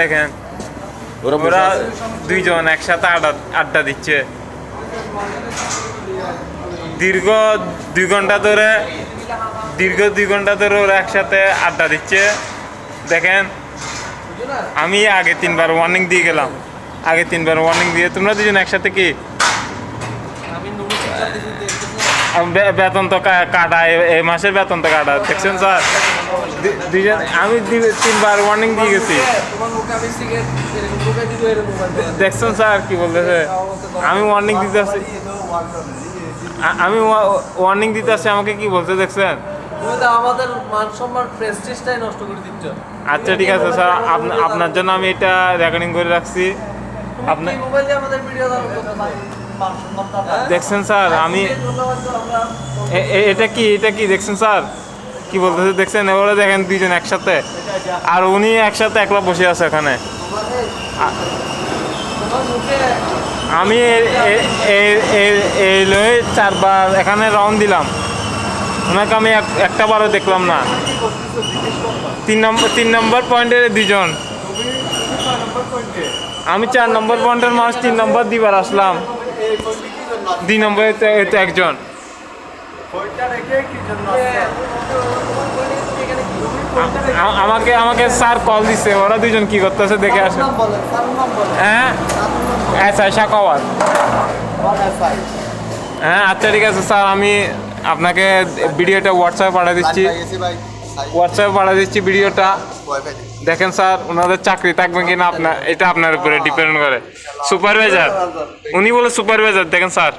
দেখেন। ওরা। দুইজন একসাথে আড্ডা আড্ডা দিচ্ছে। দীর্ঘ দুই ঘণ্টা ধরে দীর্ঘ দুই ঘণ্টা ধরে ওরা একসাথে আড্ডা দিচ্ছে। দেখেন আমি আগে তিনবার ওয়ার্নিং দিয়ে গেলাম। আগে তিনবার ওয়ার্নিং দিয়ে তোমরা দুজন একসাথে কি? বেতন তো কাটা এই মাসের বেতন তো কাটা, দেখছেন স্যার? দুইজন, আমি তিনবার ওয়ার্নিং দিয়ে গেছি। দেখছেন স্যার কি বলতেছে? আমি ওয়ার্নিং দিতে আসছি আমি ওয়ার্নিং দিতে আসছি আমাকে কি বলতে দেখছেন? আচ্ছা ঠিক আছে স্যার আপনার জন্য আমি এটা রেকর্ডিং করে রাখছি। আপনি আমাদের ভিডিও দেখছেন স্যার আমি এ- এ- এটা কি এটা কি দেখছেন স্যার? কি বলতেছে দেখছেন? ওরা দেখেন দুইজন একসাথে। আর উনি একসাথে একলা বসে আছে মুখে আমি এই লয়ে চারবার এখানে রাউন্ড দিলাম। ওনাকে আমি এক- একটা বারও দেখলাম না। তিন নম্বর তিন নম্বর পয়েন্টে দুজন আমি চার নম্বর পয়েন্টের মানুষ তিন নম্বর দিবার আসলাম। দুই নম্বরে তো একজন। আমাকে আমাকে স্যার কল দিছে ওরা দুজন কি করতেছে দেখে আসে। হ্যাঁ? আচ্ছা শাকাওয়াত হ্যাঁ আচ্ছা ঠিক আছে স্যার আমি আপনাকে ভিডিওটা হোয়াটসঅ্যাপে পাঠিয়ে দিচ্ছি। হোয়াটসঅ্যাপে পাঠিয়ে দিচ্ছি ভিডিওটা। দেখেন স্যার ওনাদের চাকরি থাকবে কিনা আপনার এটা আপনার উপরে ডিপেন্ড করে। সুপারভাইজার উনি বলে সুপারভাইজার দেখেন স্যার।